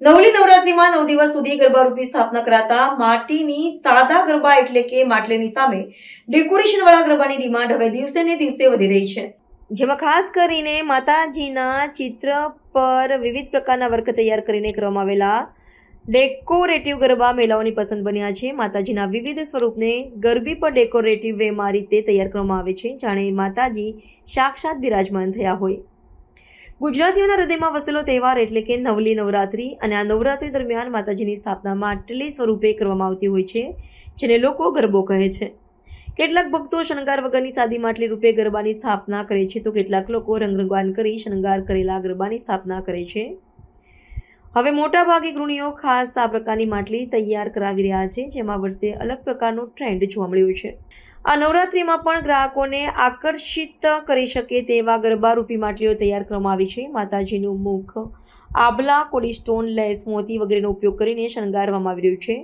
નવલી નવરાત્રીમાં નવ દિવસ સુધી ગરબા રૂપી સ્થાપના કરાતા માટીની સાદા ગરબા એટલે કે માટલેની સામે ડેકોરેશન વાળા ગરબાની ડિમાન્ડ હવે દિવસે ને દિવસે વધી રહી છે. જેમાં ખાસ કરીને માતાજીના ચિત્ર પર વિવિધ પ્રકારના વર્ક તૈયાર કરીને કરવામાં આવેલા ડેકોરેટિવ ગરબા મહિલાઓની પસંદ બન્યા છે. માતાજીના વિવિધ સ્વરૂપને ગરબી પર ડેકોરેટિવ વેમાં રીતે તૈયાર કરવામાં આવે છે. જાણે માતાજી સાક્ષાત બિરાજમાન થયા હોય. ગુજરાતીઓના હૃદયમાં વસેલો તહેવાર એટલે કે નવલી નવરાત્રિ અને આ નવરાત્રિ દરમિયાન માતાજીની સ્થાપના માટલી સ્વરૂપે કરવામાં આવતી હોય છે, જેને લોકો ગરબો કહે છે. કેટલાક ભક્તો શણગાર વગરની સાદી માટલી રૂપે ગરબાની સ્થાપના કરે છે, તો કેટલાક લોકો રંગરંગાન કરી શણગાર કરેલા ગરબાની સ્થાપના કરે છે. હવે મોટાભાગે ગૃહિણીઓ ખાસ આ પ્રકારની માટલી તૈયાર કરાવી રહ્યા છે, જેમાં વર્ષે અલગ પ્રકારનો ટ્રેન્ડ જોવા મળ્યો છે. આ નવરાત્રિમાં પણ ગ્રાહકોને આકર્ષિત કરી શકે તેવા ગરબા રૂપી માટલીઓ તૈયાર કરવામાં આવી છે. માતાજીનું મુખ આબલા કોડી સ્ટોન, લેસ, મોતી વગેરેનો ઉપયોગ કરીને શણગારવામાં આવી રહ્યું છે.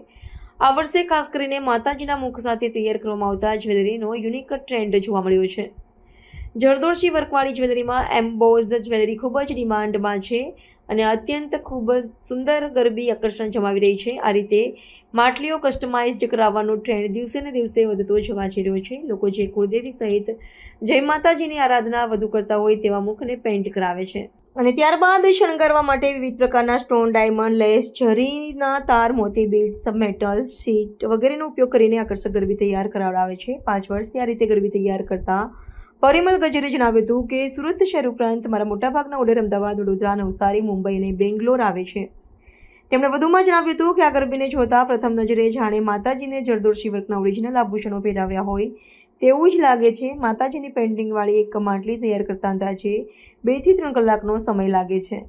આ વર્ષે ખાસ કરીને માતાજીના મુખ સાથે તૈયાર કરવામાં આવતા જ્વેલરીનો યુનિક ટ્રેન્ડ જોવા મળ્યો છે. જરદોશી વર્કવાળી જ્વેલરીમાં એમ્બોઝ જ્વેલરી ખૂબ જ ડિમાન્ડમાં છે. અને અત્યંત ખૂબ જ સુંદર ગરબી આકર્ષણ જમાવી રહી છે. આ રીતે માટલીઓ કસ્ટમાઇઝડ કરાવવાનો ટ્રેન્ડ દિવસે ને દિવસે વધતો જોવા જઈ રહ્યો છે. લોકો જે કુળદેવી સહિત જય માતાજીની આરાધના વધુ કરતા હોય તેવા મુખને પેઇન્ટ કરાવે છે. અને ત્યારબાદ શણગારવા માટે વિવિધ પ્રકારના સ્ટોન ડાયમંડ લેસ ઝરીના તાર, મોતી બીડ્સ મેટલ શીટ વગેરેનો ઉપયોગ કરીને આકર્ષક ગરબી તૈયાર કરાવડાવે છે. પાંચ વર્ષથી આ રીતે ગરબી તૈયાર કરતા પરિમલ ગજરે જણાવ્યું હતું કે સુરત શહેર ઉપરાંત મારા મોટાભાગના ઓર્ડર અમદાવાદ, વડોદરા નવસારી મુંબઈ અને બેંગ્લોર આવે છે. તેમણે વધુમાં જણાવ્યું હતું કે આ ગરબીને જોતા પ્રથમ નજરે જાણે માતાજીને જરદોશી વર્કના ઓરિજિનલ આભૂષણો પહેરાવ્યા હોય તેવું જ લાગે છે. માતાજીની પેઇન્ટિંગવાળી એક માટલી તૈયાર કરતા અંદાજે બેથી ત્રણ કલાકનો સમય લાગે છે.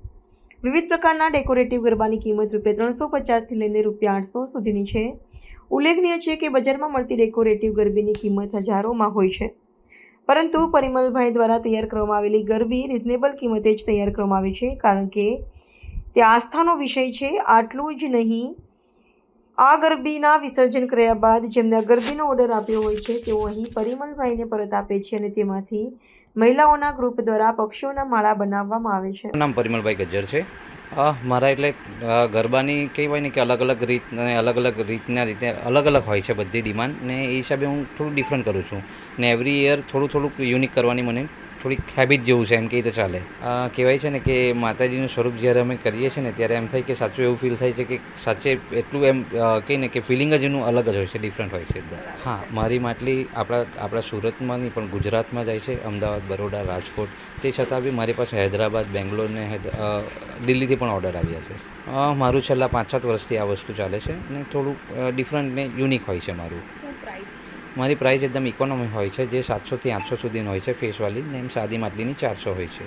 વિવિધ પ્રકારના ડેકોરેટિવ ગરબાની કિંમત રૂપિયા ત્રણસો પચાસથી લઈને રૂપિયા આઠસો સુધીની છે. ઉલ્લેખનીય છે કે બજારમાં મળતી ડેકોરેટિવ ગરબીની કિંમત હજારોમાં હોય છે. પરંતુ પરિમલભાઈ દ્વારા તૈયાર કરવામાં આવેલી ગરબી રિઝનેબલ કિંમતે જ તૈયાર કરવામાં આવી છે, કારણ કે તે આસ્થાનો વિષય છે, આટલું જ નહીં. આ ગરબીના વિસર્જન કર્યા બાદ જેમને ગરબીનો ઓર્ડર આપ્યો હોય છે, તેઓ અહીં પરિમલભાઈને પરત આપે છે અને તેમાંથી મહિલાઓના ગ્રુપ દ્વારા પક્ષીઓના માળા બનાવવામાં આવે છે. નામ પરિમલભાઈ ગજ્જર છે. અ, મારા એટલે ગરબાની કહેવાય ને કે અલગ અલગ રીત અલગ અલગ રીતના રીતે અલગ અલગ હોય છે બધી ડિમાન્ડ ને એ હિસાબે હું થોડું ડિફરન્ટ કરું છું. ને એવરી યર થોડું થોડુંક યુનિક કરવાની મને થોડીક હેબિટ જેવું છે એમ કહીએ તો ચાલે. કહેવાય છે ને કે માતાજીનું સ્વરૂપ જ્યારે અમે કરીએ છીએ ને ત્યારે એમ થાય કે સાચું એવું ફીલ થાય છે કે સાચે એટલું એમ કહીએ ને કે ફિલિંગ જ એનું અલગ જ હોય છે ડિફરન્ટ હોય છે એકદમ. હા. મારી માટલી આપણા આપણા સુરતમાં નહીં પણ ગુજરાતમાં જાય છે અમદાવાદ બરોડા રાજકોટ. તે છતાં બી મારી પાસે હૈદરાબાદ બેંગ્લોર ને દિલ્હીથી પણ ઓર્ડર આવ્યા છે. મારું છેલ્લા પાંચ સાત વર્ષથી આ વસ્તુ ચાલે છે અને થોડું ડિફરન્ટ ને યુનિક હોય છે મારું. મારી પ્રાઇસ એકદમ ઇકોનોમી હોય છે, જે સાતસોથી આઠસો સુધીની હોય છે ફેસવાળી ને એમ સાદી માટલીની ચારસો હોય છે.